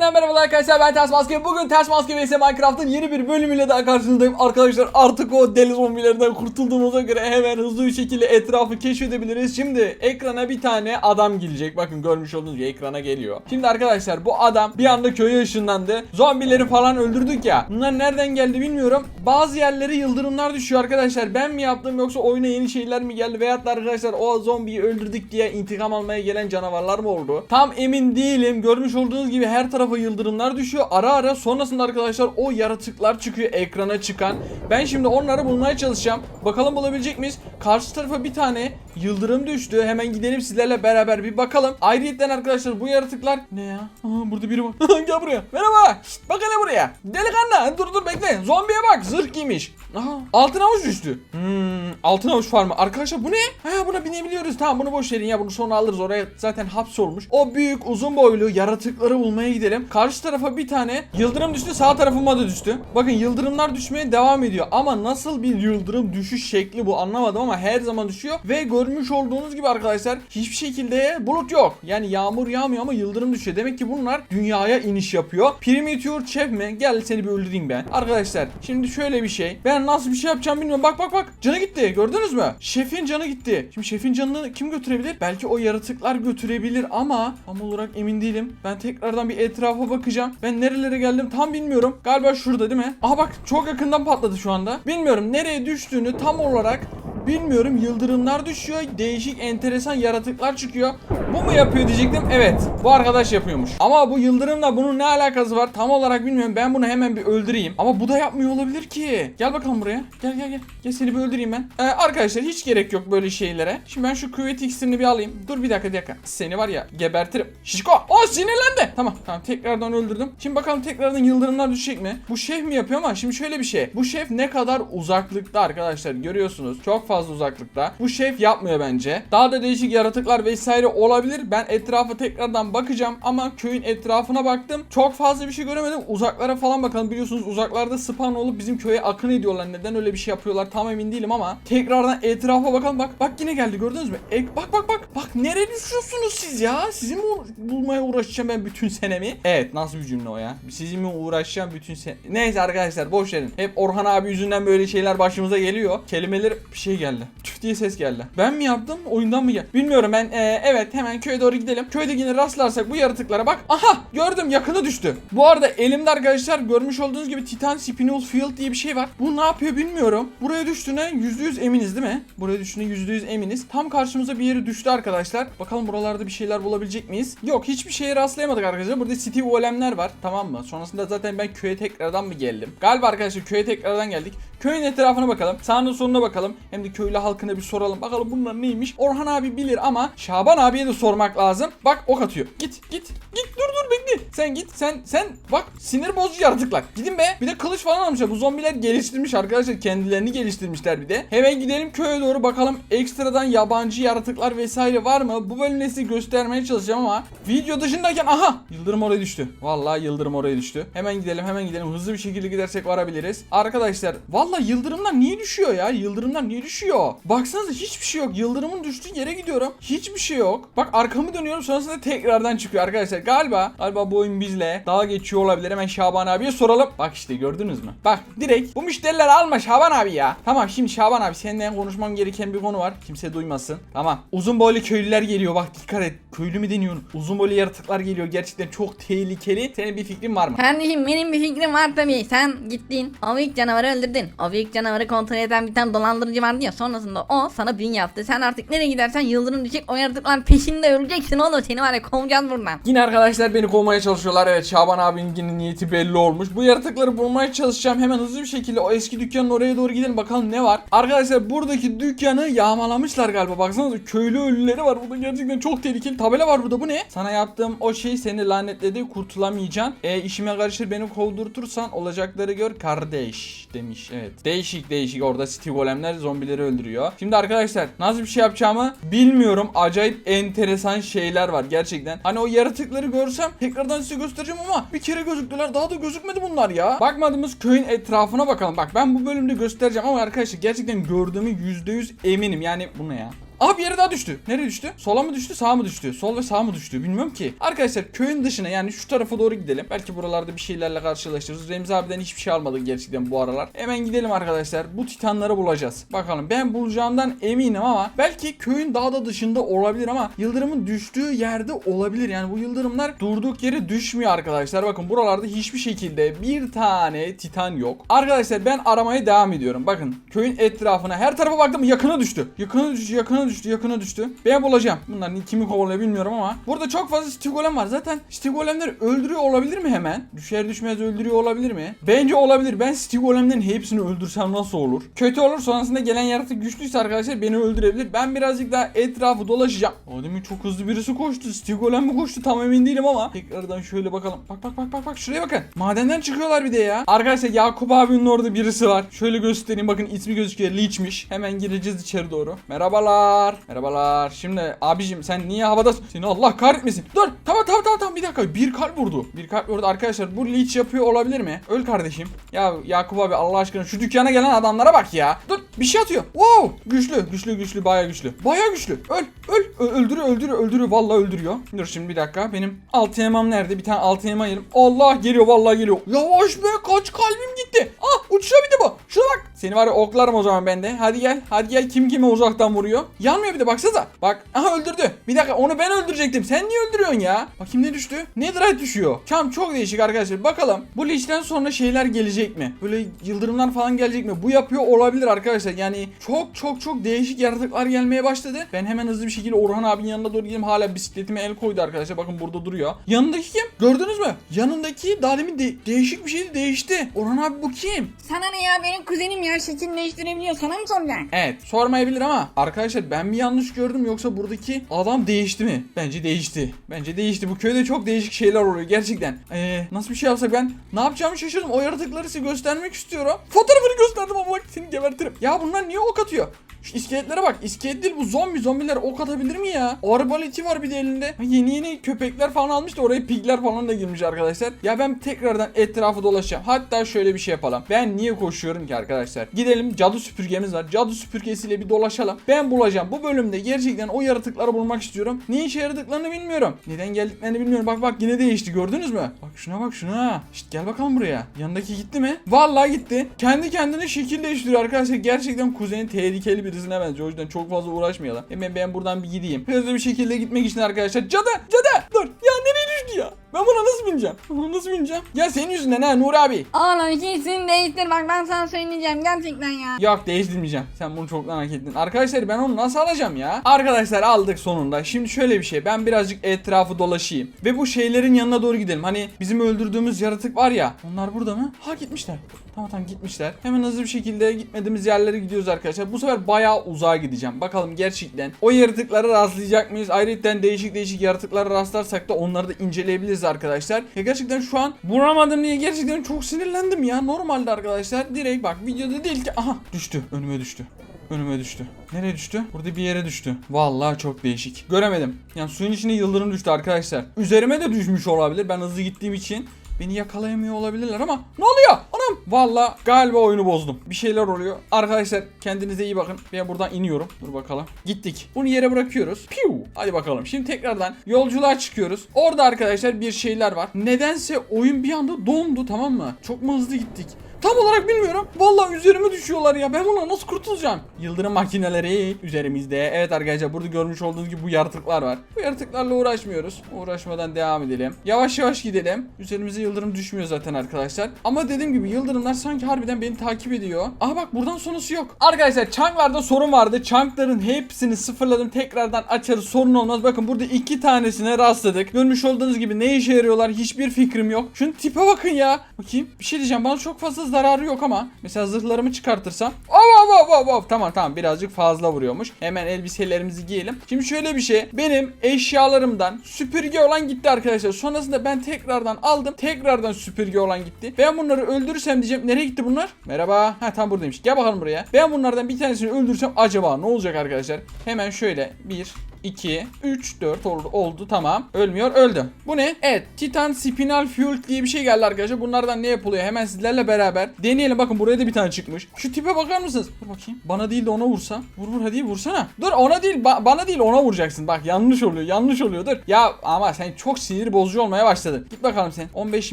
Yeniden merhabalar arkadaşlar ben Ters Maske. Bugün Ters Maske vs Minecraft'ın yeni bir bölümüyle daha karşınızdayım. Arkadaşlar artık o deli zombilerden kurtulduğumuza göre hemen hızlı bir şekilde etrafı keşfedebiliriz. Şimdi ekrana bir tane adam gelecek. Bakın görmüş olduğunuz gibi ekrana geliyor. Şimdi arkadaşlar bu adam bir anda köye ışınlandı. Zombileri falan öldürdük ya. Bunlar nereden geldi bilmiyorum. Bazı yerlere yıldırımlar düşüyor arkadaşlar. Ben mi yaptım yoksa oyuna yeni şeyler mi geldi? Veyahut da arkadaşlar o zombiyi öldürdük diye intikam almaya gelen canavarlar mı oldu? Tam emin değilim. Görmüş olduğunuz gibi her tarafa yıldırımlar düşüyor. Ara ara sonrasında arkadaşlar o yaratıklar çıkıyor ekrana çıkan. Ben şimdi onları bulmaya çalışacağım. Bakalım bulabilecek miyiz? Karşı tarafa bir tane yıldırım düştü. Hemen gidelim sizlerle beraber bir bakalım. Ayrıyeten arkadaşlar bu yaratıklar ne ya? Aa, burada biri var. Gel buraya. Merhaba. Şşt, bak hele buraya. Delikanlı. Dur dur bekle. Zombiye bak. Zırh giymiş. Aha, altın avuç düştü. Hmm, altın avuç farmı. Arkadaşlar bu ne? Ha buna binebiliyoruz. Tamam bunu boş verin ya. Bunu sonra alırız. Oraya zaten hapsolmuş. O büyük uzun boylu yaratıkları bulmaya gidelim. Karşı tarafa bir tane yıldırım düştü. Sağ tarafıma da düştü. Bakın yıldırımlar düşmeye devam ediyor. Ama nasıl bir yıldırım düşüş şekli bu anlamadım ama her zaman düşüyor. Ve görmüş olduğunuz gibi arkadaşlar hiçbir şekilde bulut yok. Yani yağmur yağmıyor ama yıldırım düşüyor. Demek ki bunlar dünyaya iniş yapıyor. Primitive mi? Gel seni bir öldüreyim ben. Arkadaşlar şimdi şöyle bir şey. Ben nasıl bir şey yapacağım bilmiyorum. Bak bak bak. Canı gitti. Gördünüz mü? Şefin canı gitti. Şimdi şefin canını kim götürebilir? Belki o yaratıklar götürebilir ama tam olarak emin değilim. Ben tekrardan bir etrafa bakacağım. Ben nerelere geldim tam bilmiyorum. Galiba şurada değil mi? Aha bak çok yakından patladı şu anda. Bilmiyorum nereye düştüğünü tam olarak Bilmiyorum yıldırımlar düşüyor. Değişik enteresan yaratıklar çıkıyor. Bu mu yapıyor diyecektim. Evet. Bu arkadaş yapıyormuş. Ama bu yıldırımla bunun ne alakası var? Tam olarak bilmiyorum. Ben bunu hemen bir öldüreyim. Ama bu da yapmıyor olabilir ki. Gel bakalım buraya. Gel gel gel. Gel seni bir öldüreyim ben. Ee, arkadaşlar hiç gerek yok böyle şeylere. Şimdi ben şu kuvvet iksirini bir alayım. Dur bir dakika bir dakika. Seni var ya gebertirim. Şişko. O sinirlendi. Tamam tamam tekrardan öldürdüm. Şimdi bakalım tekrardan yıldırımlar düşecek mi? Bu şef mi yapıyor ama şimdi şöyle bir şey. Bu şef ne kadar uzaklıkta arkadaşlar görüyorsunuz. Çok fazla uzaklıkta. Bu şef yapmıyor bence. Daha da değişik yaratıklar vesaire olabilir. Ben etrafa tekrardan bakacağım ama köyün etrafına baktım. Çok fazla bir şey göremedim. Uzaklara falan bakalım. Biliyorsunuz uzaklarda spawn olup bizim köye akın ediyorlar. Neden öyle bir şey yapıyorlar tam emin değilim ama tekrardan etrafa bakalım. Bak bak yine geldi gördünüz mü? Ek, bak bak bak. Bak nereye düşüyorsunuz siz ya? Sizi mi bulmaya uğraşacağım ben bütün senemi? Evet nasıl bir cümle o ya? Sizi mi uğraşacağım bütün sen... Neyse arkadaşlar boş verin. Hep Orhan abi yüzünden böyle şeyler başımıza geliyor. Kelimeler bir şey geldi. Tüf diye ses geldi. Ben mi yaptım? Oyundan mı geldi? Bilmiyorum ben. ee, evet hemen köye doğru gidelim. Köyde yine rastlarsak bu yaratıklara bak. Aha gördüm yakını düştü. Bu arada elimde arkadaşlar görmüş olduğunuz gibi Titan Spinal Field diye bir şey var. Bu ne yapıyor bilmiyorum. Buraya düştüğüne %100 eminiz değil mi? Buraya düştüğüne %100 eminiz. Tam karşımıza bir yeri düştü arkadaşlar. Bakalım buralarda bir şeyler bulabilecek miyiz? Yok hiçbir şeye rastlayamadık arkadaşlar. Burada City Golemler var. Tamam mı? Sonrasında zaten ben köye tekrardan mı geldim? Galiba arkadaşlar köye tekrardan geldik. Köyün etrafına bakalım. Sağına soluna bakalım. Hem de köylü halkına bir soralım. Bakalım bunlar neymiş? Orhan abi bilir ama Şaban abiye de sormak lazım. Bak ok atıyor. Git git git dur bekle. Sen git sen sen bak sinir bozucu yaratıklar. Gidin be. Bir de kılıç falan almışlar. Bu zombiler geliştirmiş arkadaşlar. Kendilerini geliştirmişler bir de. Hemen gidelim köye doğru bakalım. Ekstradan yabancı yaratıklar vesaire var mı? Bu bölümde size göstermeye çalışacağım ama video dışındayken aha yıldırım oraya düştü. Vallahi yıldırım oraya düştü. Hemen gidelim hemen gidelim. Hızlı bir şekilde gidersek varabiliriz. Arkadaşlar vallahi yıldırımlar niye düşüyor ya? Yıldırımlar niye düşüyor? Baksanıza hiçbir şey yok. Yıldırımın düştüğü yere gidiyorum. Hiçbir şey yok. Bak arkamı dönüyorum sonrasında tekrardan çıkıyor arkadaşlar. Galiba galiba bu oyun bizle daha geçiyor olabilir. Hemen Şaban abiye soralım. Bak işte gördünüz mü? Bak direkt bu müşterileri alma Şaban abi ya. Tamam şimdi Şaban abi seninle konuşmam gereken bir konu var. Kimse duymasın. Tamam. Uzun boylu köylüler geliyor. Bak dikkat et. Köylü mü deniyorsun? Uzun boylu yaratıklar geliyor. Gerçekten çok tehlikeli. Senin bir fikrin var mı? Kardeşim benim bir fikrim var tabii. Sen gittin. O büyük canavarı öldürdün. O büyük canavarı kontrol eden bir tane dolandırıcı vardı ya. Sonrasında o sana büyü yaptı. Sen artık nereye gidersen yıldırım düşecek. O yaratıklar peşinde öleceksin oğlum. Seni var ya kovacağız buradan. Yine arkadaşlar beni kovmaya çalışıyorlar. Evet Şaban abinin niyeti belli olmuş. Bu yaratıkları bulmaya çalışacağım. Hemen hızlı bir şekilde o eski dükkanın oraya doğru gidelim bakalım ne var. Arkadaşlar buradaki dükkanı yağmalamışlar galiba. Baksanıza köylü ölüleri var. Burada gerçekten çok tehlikeli. Tabela var burada. Bu ne? Sana yaptığım o şey seni lanetledi. Kurtulamayacaksın. E işime karışır beni kovdurtursan olacakları gör kardeş demiş. Evet. Değişik değişik orada city golemler zombileri öldürüyor. Şimdi arkadaşlar nasıl bir şey yapacağımı bilmiyorum. Acayip enteresan şeyler var gerçekten. Hani o yaratıkları görsem tekrardan size göstereceğim ama bir kere gözüktüler. Daha da gözükmedi bunlar ya. Bakmadığımız köyün etrafına bakalım. Bak ben bu bölümde göstereceğim ama arkadaşlar gerçekten gördüğümü %100 eminim. Yani bu ne ya? Aha bir yere daha düştü. Nereye düştü? Sola mı düştü? Sağa mı düştü? Sol ve sağ mı düştü? Bilmiyorum ki. Arkadaşlar köyün dışına yani şu tarafa doğru gidelim. Belki buralarda bir şeylerle karşılaşırız. Remzi abiden hiçbir şey almadık gerçekten bu aralar. Hemen gidelim arkadaşlar. Bu titanları bulacağız. Bakalım ben bulacağımdan eminim ama belki köyün daha da dışında olabilir ama yıldırımın düştüğü yerde olabilir. Yani bu yıldırımlar durduk yere düşmüyor arkadaşlar. Bakın buralarda hiçbir şekilde bir tane titan yok. Arkadaşlar ben aramaya devam ediyorum. Bakın köyün etrafına her tarafa baktım yakına düştü. Yakına düştü, yakına düştü, yakına düştü. Ben bulacağım. Bunların kimi kovalıyor bilmiyorum ama burada çok fazla stigolem var. Zaten stigolemler öldürüyor olabilir mi hemen? Düşer düşmez öldürüyor olabilir mi? Bence olabilir. Ben stigolemlerin hepsini öldürsem nasıl olur? Kötü olur. Sonrasında gelen yaratık güçlüyse arkadaşlar beni öldürebilir. Ben birazcık daha etrafı dolaşacağım. O demin çok hızlı birisi koştu. Stigolem mi koştu tam emin değilim ama. Tekrardan şöyle bakalım. Bak bak bak bak bak şuraya bakın. Madenden çıkıyorlar bir de ya. Arkadaşlar Yakup abinin orada birisi var. Şöyle göstereyim bakın ismi gözüküyor. Leech'miş. Hemen gireceğiz içeri doğru. Merhabalar. Merhabalar. Şimdi abicim sen niye havadasın? Seni Allah kahretmesin. Dur. Tamam tamam tamam tamam bir dakika. Bir kalp vurdu. Bir kalp vurdu arkadaşlar. Bu Leech yapıyor olabilir mi? Öl kardeşim. Ya Yakup abi Allah aşkına şu dükkana gelen adamlara bak ya. Dur bir şey atıyor. Wow. Güçlü güçlü güçlü baya güçlü. Baya güçlü. Öl öl. Ö- öldürüyor öldürüyor öldürüyor. Vallahi öldürüyor. Dur şimdi bir dakika. Benim altı yemam nerede? Bir tane altı yemam yerim. Allah geliyor vallahi geliyor. Yavaş be kaç kalbim gitti. Ah uçuyor bir de bu. Şuna bak. Seni var ya oklarım o zaman ben de. Hadi gel. Hadi gel. Kim kime uzaktan vuruyor. Yanmıyor bir de baksanıza. Bak. Aha öldürdü. Bir dakika onu ben öldürecektim. Sen niye öldürüyorsun ya? Bakayım ne düştü? Netherite düşüyor. Çam çok değişik arkadaşlar. Bakalım bu leech'ten sonra şeyler gelecek mi? Böyle yıldırımlar falan gelecek mi? Bu yapıyor olabilir arkadaşlar. Yani çok çok çok değişik yaratıklar gelmeye başladı. Ben hemen hızlı bir şekilde Orhan abinin yanına doğru gideyim. Hala bisikletime el koydu arkadaşlar. Bakın burada duruyor. Yanındaki kim? Gördünüz mü? Yanındaki daha demin de- değişik bir şeydi değişti. Orhan abi bu kim? Sana ne ya benim kuzenim ya şekil değiştirebiliyor sana mı soracağım? Evet sormayabilir ama arkadaşlar ben mi yanlış gördüm yoksa buradaki adam değişti mi? Bence değişti. Bence değişti. Bu köyde çok değişik şeyler oluyor gerçekten. Ee, nasıl bir şey yapsak ben ne yapacağımı şaşırdım. O yaratıkları size göstermek istiyorum. Fotoğrafını gösterdim ama bak seni gebertirim. Ya bunlar niye ok atıyor? Şu iskeletlere bak. İskelet değil bu zombi. Zombiler ok atabilir mi ya? Arbaleti var bir de elinde. Yeni yeni köpekler falan almış da oraya pigler falan da girmiş arkadaşlar. Ya ben tekrardan etrafı dolaşacağım. Hatta şöyle bir şey yapalım. Ben niye koşuyorum ki arkadaşlar? Gidelim cadı süpürgemiz var. Cadı süpürgesiyle bir dolaşalım. Ben bulacağım. Bu bölümde gerçekten o yaratıkları bulmak istiyorum. Ne işe yaradıklarını bilmiyorum. Neden geldiklerini bilmiyorum. Bak bak yine değişti gördünüz mü? Bak şuna bak şuna. Şşt gel bakalım buraya. Yanındaki gitti mi? Vallahi gitti. Kendi kendine şekil değiştiriyor arkadaşlar. Gerçekten kuzenin tehlikeli birisine benziyor. O yüzden çok fazla uğraşmayalım. Hemen ben buradan bir gideyim. Hızlı bir şekilde gitmek için arkadaşlar. Cadı! Cadı! Dur! Ya nereye düştü ya? Ben buna nasıl bineceğim? Buna nasıl bineceğim? Ya senin yüzünden ha Nur abi. Oğlum kesin değiştir bak ben sana söyleyeceğim gerçekten ya. Yok değiştirmeyeceğim. Sen bunu çoktan hak ettin. Arkadaşlar ben onu nasıl alacağım ya? Arkadaşlar aldık sonunda. Şimdi şöyle bir şey. Ben birazcık etrafı dolaşayım. Ve bu şeylerin yanına doğru gidelim. Hani bizim öldürdüğümüz yaratık var ya. Onlar burada mı? Ha gitmişler. Tamam tamam gitmişler. Hemen hızlı bir şekilde gitmediğimiz yerlere gidiyoruz arkadaşlar. Bu sefer bayağı uzağa gideceğim. Bakalım gerçekten o yaratıklara rastlayacak mıyız? Ayrıca değişik değişik yaratıklara rastlarsak da onları da inceleyebiliriz arkadaşlar. Ya gerçekten şu an vuramadım diye gerçekten çok sinirlendim ya. Normalde arkadaşlar direkt bak videoda değil ki. Aha düştü. Önüme düştü. Önüme düştü. Nereye düştü? Burada bir yere düştü. Vallahi çok değişik. Göremedim. Yani suyun içine yıldırım düştü arkadaşlar. Üzerime de düşmüş olabilir. Ben hızlı gittiğim için. Beni yakalayamıyor olabilirler ama ne oluyor? Anam! Valla galiba oyunu bozdum. Bir şeyler oluyor. Arkadaşlar kendinize iyi bakın. Ben buradan iniyorum. Dur bakalım. Gittik. Bunu yere bırakıyoruz. Piu! Hadi bakalım. Şimdi tekrardan yolculuğa çıkıyoruz. Orada arkadaşlar bir şeyler var. Nedense oyun bir anda dondu tamam mı? Çok mu hızlı gittik? Tam olarak bilmiyorum. Vallahi üzerime düşüyorlar ya. Ben bundan nasıl kurtulacağım? Yıldırım makineleri üzerimizde. Evet arkadaşlar burada görmüş olduğunuz gibi bu yaratıklar var. Bu yaratıklarla uğraşmıyoruz. Uğraşmadan devam edelim. Yavaş yavaş gidelim. Üzerimize yıldırım düşmüyor zaten arkadaşlar. Ama dediğim gibi yıldırımlar sanki harbiden beni takip ediyor. Aha bak buradan sonrası yok. Arkadaşlar chunklarda sorun vardı. Chunkların hepsini sıfırladım. Tekrardan açarız. Sorun olmaz. Bakın burada iki tanesine rastladık. Görmüş olduğunuz gibi ne işe yarıyorlar hiçbir fikrim yok. Şunun tipe bakın ya. Bakayım. Bir şey diyeceğim. Bana çok fazla zararı yok ama. Mesela zırhlarımı çıkartırsam. Av av av av av. Tamam tamam birazcık fazla vuruyormuş. Hemen elbiselerimizi giyelim. Şimdi şöyle bir şey. Benim eşyalarımdan süpürge olan gitti arkadaşlar. Sonrasında ben tekrardan aldım. Tekrardan süpürge olan gitti. Ben bunları öldürürsem diyeceğim. Nereye gitti bunlar? Merhaba. Ha tam buradaymış. Gel bakalım buraya. Ben bunlardan bir tanesini öldürsem acaba ne olacak arkadaşlar? Hemen şöyle. Bir, 2, 3, 4 oldu, oldu tamam. Ölmüyor öldü. Bu ne? Evet Titan Spinal Fuel diye bir şey geldi arkadaşlar. Bunlardan ne yapılıyor? Hemen sizlerle beraber deneyelim. Bakın buraya da bir tane çıkmış. Şu tipe bakar mısınız? Dur bakayım. Bana değil de ona vursa. Vur vur hadi vursana. Dur ona değil ba- bana değil ona vuracaksın. Bak yanlış oluyor yanlış oluyor dur. Ya ama sen çok sinir bozucu olmaya başladın. Git bakalım sen. 15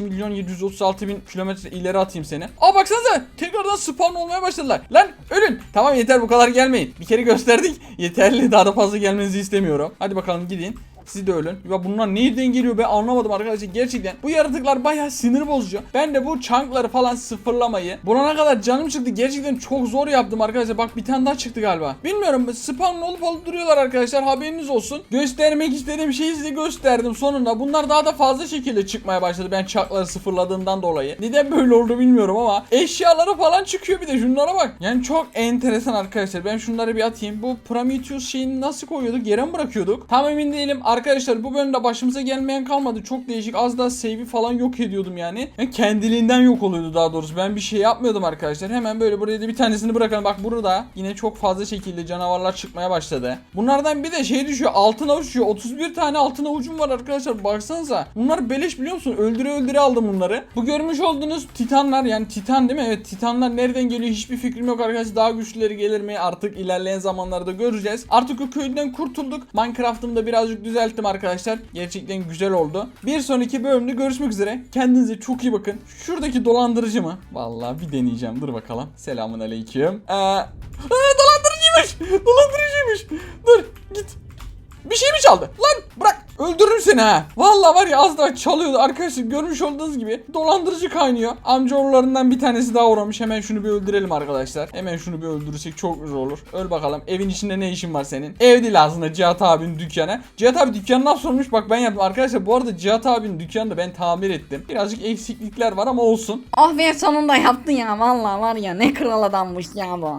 milyon 736 bin kilometre ileri atayım seni. Aa baksanıza tekrardan spawn olmaya başladılar. Lan ölün. Tamam yeter bu kadar gelmeyin. Bir kere gösterdik. Yeterli daha da fazla gelmenizi istemiyorum. Hadi bakalım gidin. Siz de ölün. Ya bunlar nereden geliyor ben anlamadım arkadaşlar. Gerçekten bu yaratıklar bayağı sinir bozucu. Ben de bu chunkları falan sıfırlamayı bulana kadar canım çıktı. Gerçekten çok zor yaptım arkadaşlar. Bak bir tane daha çıktı galiba. Bilmiyorum spawn olup olup duruyorlar arkadaşlar. Haberiniz olsun. Göstermek istediğim şeyi size gösterdim sonunda. Bunlar daha da fazla şekilde çıkmaya başladı. Ben chunkları sıfırladığımdan dolayı. Neden böyle oldu bilmiyorum ama eşyaları falan çıkıyor bir de şunlara bak. Yani çok enteresan arkadaşlar. Ben şunları bir atayım. Bu Prometheus şeyini nasıl koyuyorduk? Yere mi bırakıyorduk? Tam emin değilim. Arkadaşlar bu bölümde başımıza gelmeyen kalmadı. Çok değişik. Az daha save'i falan yok ediyordum yani. yani. Kendiliğinden yok oluyordu daha doğrusu. Ben bir şey yapmıyordum arkadaşlar. Hemen böyle buraya da bir tanesini bırakalım. Bak burada yine çok fazla şekilde canavarlar çıkmaya başladı. Bunlardan bir de şey düşüyor. Altın avuç düşüyor. 31 tane altın avucum var arkadaşlar. Baksanıza. Bunlar beleş biliyor musun? Öldüre öldüre aldım bunları. Bu görmüş olduğunuz titanlar yani titan değil mi? Evet titanlar nereden geliyor hiçbir fikrim yok arkadaşlar. Daha güçlüleri gelir mi? Artık ilerleyen zamanlarda göreceğiz. Artık o köyden kurtulduk. Minecraft'ımı da birazcık düzelttim arkadaşlar. Gerçekten güzel oldu. Bir sonraki bölümde görüşmek üzere. Kendinize çok iyi bakın. Şuradaki dolandırıcı mı? Vallahi bir deneyeceğim. Dur bakalım. Selamun aleyküm. Ee, aa, dolandırıcıymış. Dolandırıcıymış. Dur git. Bir şey mi çaldı? Lan bırak. Öldürürüm seni ha. Vallahi var ya az daha çalıyordu. Arkadaşlar görmüş olduğunuz gibi dolandırıcı kaynıyor. Amcaoğullarından bir tanesi daha uğramış. Hemen şunu bir öldürelim arkadaşlar. Hemen şunu bir öldürürsek çok güzel olur. Öl bakalım. Evin içinde ne işin var senin? Ev değil aslında Cihat abinin dükkanı. Cihat abi dükkanı nasıl olmuş? Bak ben yaptım. Arkadaşlar bu arada Cihat abinin dükkanını da ben tamir ettim. Birazcık eksiklikler var ama olsun. Oh be sonunda yaptın ya vallahi var ya ne kral adammış ya bu.